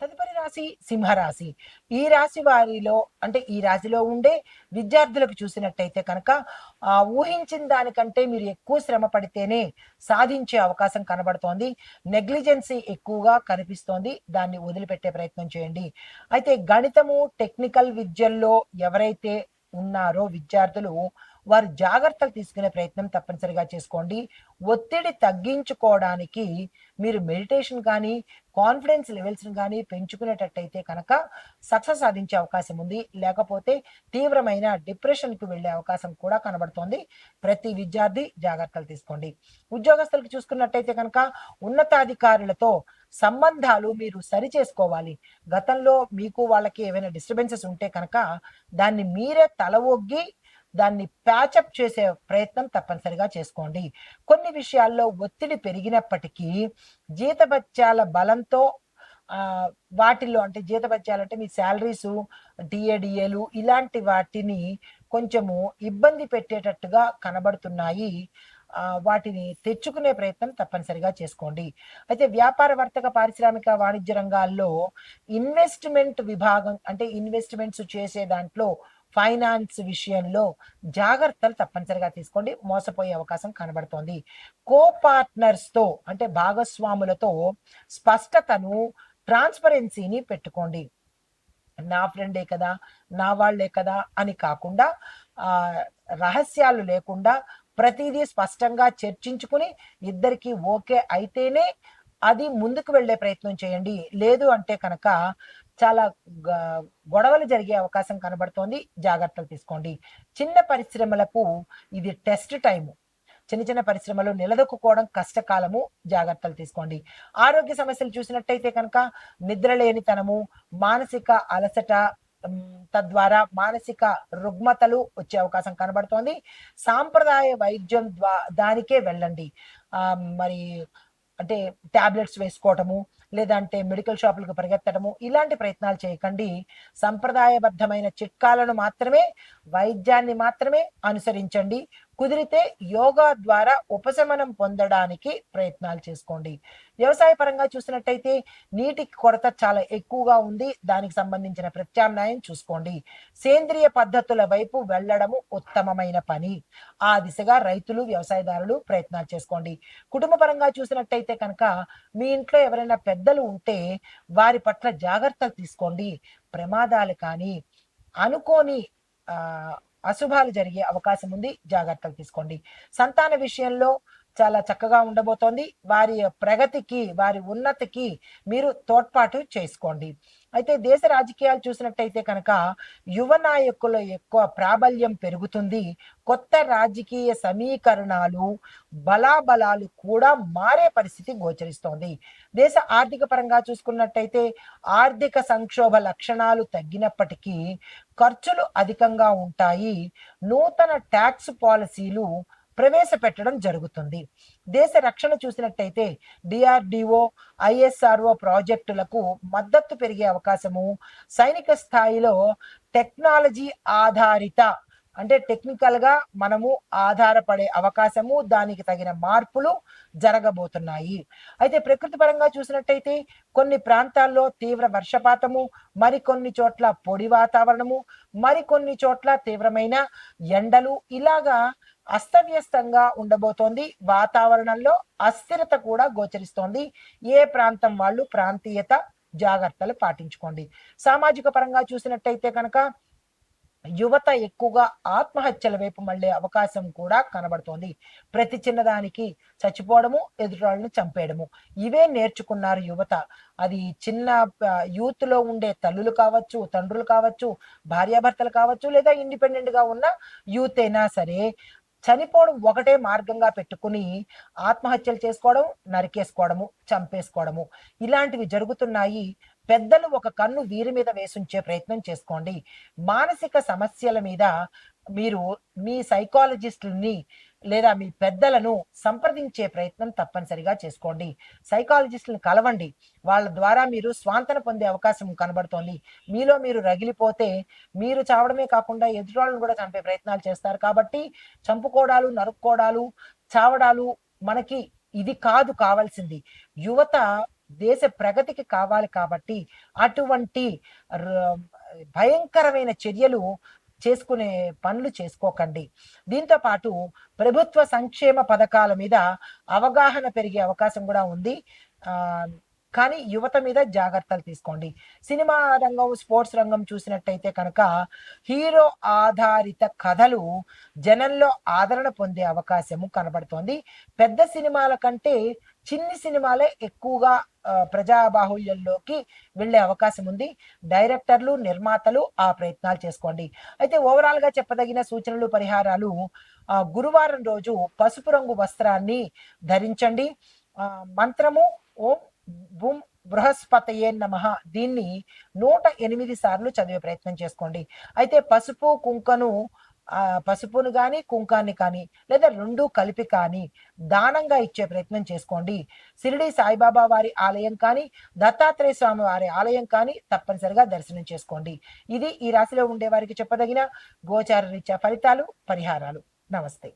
తదుపరి రాశి సింహరాశి. ఈ రాశి వారిలో అంటే ఈ రాశిలో ఉండే విద్యార్థులకు చూసినట్టయితే కనుక ఆ ఊహించిన దానికంటే మీరు ఎక్కువ శ్రమ పడితేనే సాధించే అవకాశం కనబడుతోంది. నెగ్లిజెన్సీ ఎక్కువగా కనిపిస్తోంది. దాన్ని వదిలిపెట్టే ప్రయత్నం చేయండి. అయితే గణితము టెక్నికల్ విద్యల్లో ఎవరైతే ఉన్నారో విద్యార్థులు వారు జాగ్రత్తలు తీసుకునే ప్రయత్నం తప్పనిసరిగా చేసుకోండి. ఒత్తిడి తగ్గించుకోవడానికి మీరు మెడిటేషన్ కానీ కాన్ఫిడెన్స్ లెవెల్స్ని కానీ పెంచుకునేటట్టయితే కనుక సక్సెస్ సాధించే అవకాశం ఉంది. లేకపోతే తీవ్రమైన డిప్రెషన్కి వెళ్ళే అవకాశం కూడా కనబడుతోంది. ప్రతి విద్యార్థి జాగ్రత్తలు తీసుకోండి. ఉద్యోగస్తులకు చూసుకున్నట్టయితే కనుక ఉన్నతాధికారులతో సంబంధాలు మీరు సరి చేసుకోవాలి. గతంలో మీకు వాళ్ళకి ఏమైనా డిస్టర్బెన్సెస్ ఉంటే కనుక దాన్ని మీరే తల ఒగ్గి దాన్ని ప్యాచప్ చేసే ప్రయత్నం తప్పనిసరిగా చేసుకోండి. కొన్ని విషయాల్లో ఒత్తిడి పెరిగినప్పటికీ జీతభత్యాల బలంతో వాటిల్లో అంటే జీతభత్యాలు అంటే మీ శాలరీస్ డిఏడిఏలు ఇలాంటి వాటిని కొంచెము ఇబ్బంది పెట్టేటట్టుగా కనబడుతున్నాయి. వాటిని తెచ్చుకునే ప్రయత్నం తప్పనిసరిగా చేసుకోండి. అయితే వ్యాపార వర్తక పారిశ్రామిక వాణిజ్య రంగాల్లో ఇన్వెస్ట్మెంట్ విభాగం అంటే ఇన్వెస్ట్మెంట్స్ చేసే దాంట్లో ఫైనాన్స్ విషయంలో జాగ్రత్తలు తప్పనిసరిగా తీసుకోండి. మోసపోయే అవకాశం కనబడుతోంది. కో పార్ట్నర్స్తో అంటే భాగస్వాములతో స్పష్టతను ట్రాన్స్పరెన్సీని పెట్టుకోండి. నా ఫ్రెండే కదా నా వాళ్ళే కదా అని కాకుండా ఆ రహస్యాలు లేకుండా ప్రతిదీ స్పష్టంగా చర్చించుకుని ఇద్దరికి ఓకే అయితేనే అది ముందుకు వెళ్ళే ప్రయత్నం చేయండి. లేదు అంటే కనుక చాలా గ- గొడవలు జరిగే అవకాశం కనబడుతోంది. జాగ్రత్తలు తీసుకోండి. చిన్న పరిశ్రమలకు ఇది టెస్ట్ టైము. చిన్న చిన్న పరిశ్రమలు నిలదొక్కుకోవడం కష్టకాలము. జాగ్రత్తలు తీసుకోండి. ఆరోగ్య సమస్యలు చూసినట్టయితే కనుక నిద్రలేనితనము మానసిక అలసట తద్వారా మానసిక రుగ్మతలు వచ్చే అవకాశం కనబడుతోంది. సాంప్రదాయ వైద్యం ద్వా దానికే వెళ్ళండి. ఆ, మరి అంటే టాబ్లెట్స్ వేసుకోవటము లేదంటే మెడికల్ షాపులకు పరిగెత్తడము ఇలాంటి ప్రయత్నాలు చేయకండి. సంప్రదాయబద్ధమైన చిట్కాలను మాత్రమే వైద్యాన్ని మాత్రమే అనుసరించండి. కుదిరితే యోగా ద్వారా ఉపశమనం పొందడానికి ప్రయత్నాలు చేసుకోండి. వ్యవసాయ పరంగా చూసినట్టయితే నీటి కొరత చాలా ఎక్కువగా ఉంది. దానికి సంబంధించిన ప్రత్యామ్నాయం చూసుకోండి. సేంద్రియ పద్ధతుల వైపు వెళ్ళడము ఉత్తమమైన పని. ఆ దిశగా రైతులు వ్యవసాయదారులు ప్రయత్నాలు చేసుకోండి. కుటుంబ పరంగా చూసినట్టయితే కనుక మీ ఇంట్లో ఎవరైనా పెద్దలు ఉంటే వారి పట్ల జాగ్రత్తలు తీసుకోండి. ప్రమాదాలు కానీ అనుకోని ఆ అశుభాలు జరిగే అవకాశం ఉంది. జాగ్రత్తలు తీసుకోండి. సంతాన విషయంలో చాలా చక్కగా ఉండబోతోంది. వారి ప్రగతికి వారి ఉన్నతికి మీరు తోడ్పాటు చేసుకోండి. అయితే దేశ రాజకీయాలు చూసినట్టయితే కనుక యువ నాయకుల ఎక్కువ ప్రాబల్యం పెరుగుతుంది. కొత్త రాజకీయ సమీకరణాలు బలాబలాలు కూడా మారే పరిస్థితి గోచరిస్తోంది. దేశ ఆర్థిక పరంగా చూసుకున్నట్టయితే ఆర్థిక సంక్షోభ లక్షణాలు తగ్గినప్పటికీ ఖర్చులు అధికంగా ఉంటాయి. నూతన ట్యాక్స్ పాలసీలు ప్రవేశపెట్టడం జరుగుతుంది. దేశ రక్షణ చూసినట్టయితే డిఆర్డిఓ ఐఎస్ఆర్ఓ ప్రాజెక్టులకు మద్దతు పెరిగే అవకాశము సైనిక స్థాయిలో టెక్నాలజీ ఆధారిత అంటే టెక్నికల్గా మనము ఆధారపడే అవకాశము దానికి తగిన మార్పులు జరగబోతున్నాయి. అయితే ప్రకృతి పరంగా చూసినట్టయితే కొన్ని ప్రాంతాల్లో తీవ్ర వర్షపాతము మరికొన్ని చోట్ల పొడి వాతావరణము మరికొన్ని చోట్ల తీవ్రమైన ఎండలు ఇలాగా అస్తవ్యస్తంగా ఉండబోతోంది. వాతావరణంలో అస్థిరత కూడా గోచరిస్తోంది. ఏ ప్రాంతం వాళ్ళు ప్రాంతీయత జాగ్రత్తలు పాటించుకోండి. సామాజిక పరంగా చూసినట్టయితే కనుక యువత ఎక్కువగా ఆత్మహత్యల వైపు మళ్ళే అవకాశం కూడా కనబడుతోంది. ప్రతి చిన్నదానికి చచ్చిపోవడము ఎదుటివాళ్ళని చంపేయడము. ఇవే నేర్చుకున్నారు యువత. అది చిన్న యూత్లో ఉండే తల్లులు కావచ్చు తండ్రులు కావచ్చు భార్యాభర్తలు కావచ్చు లేదా ఇండిపెండెంట్గా ఉన్న యూత్ అయినా సరే చనిపోవడం ఒకటే మార్గంగా పెట్టుకుని ఆత్మహత్యలు చేసుకోవడం నరికేసుకోవడము చంపేసుకోవడము. ఇలాంటివి జరుగుతున్నాయి. పెద్దలు ఒక కన్ను వీరి మీద వేసుంచే ప్రయత్నం చేసుకోండి. మానసిక సమస్యల మీద మీరు మీ సైకాలజిస్టుని లేదా మీ పెద్దలను సంప్రదించే ప్రయత్నం తప్పనిసరిగా చేసుకోండి. సైకాలజిస్టులను కలవండి. వాళ్ళ ద్వారా మీరు స్వాంతన పొందే అవకాశం కనబడుతోంది. మీలో మీరు రగిలిపోతే మీరు చావడమే కాకుండా ఎదుటివాళ్ళను కూడా చంపే ప్రయత్నాలు చేస్తారు. కాబట్టి చంపుకోవడాలు నరుక్కోవడాలు చావడాలు మనకి ఇది కాదు కావాల్సింది. యువత దేశ ప్రగతికి కావాలి కాబట్టి అటువంటి భయంకరమైన చర్యలు చేసుకునే పనులు చేసుకోకండి. దీంతో పాటు ప్రభుత్వ సంక్షేమ పథకాల మీద అవగాహన పెరిగే అవకాశం కూడా ఉంది. కానీ యువత మీద జాగ్రత్తలు తీసుకోండి. సినిమా రంగం స్పోర్ట్స్ రంగం చూసినట్టయితే కనుక హీరో ఆధారిత కథలు జనంలో ఆదరణ పొందే అవకాశము కనబడుతోంది. పెద్ద సినిమాల కంటే చిన్ని సినిమాలే ఎక్కువగా ఆ, ప్రజాబాహుళ్యంలోకి వెళ్ళే అవకాశం ఉంది. డైరెక్టర్లు నిర్మాతలు ఆ ప్రయత్నాలు చేసుకోండి. అయితే ఓవరాల్గా చెప్పదగిన సూచనలు పరిహారాలు గురువారం రోజు పసుపు రంగు వస్త్రాన్ని ధరించండి. మంత్రము ఓం బుం బృహస్పతయే నమ. దీన్ని నూట ఎనిమిది సార్లు చదివే ప్రయత్నం చేసుకోండి. అయితే పసుపు కుంకను పసుపును కానీ కుంకాన్ని కానీ లేదా రెండు కలిపి కానీ దానంగా ఇచ్చే ప్రయత్నం చేసుకోండి. షిరిడి సాయిబాబా వారి ఆలయం కానీ దత్తాత్రేయ స్వామి వారి ఆలయం కానీ తప్పనిసరిగా దర్శనం చేసుకోండి. ఇది ఈ రాశిలో ఉండే వారికి చెప్పదగిన గోచార రీత్యా ఫలితాలు పరిహారాలు. నమస్తే.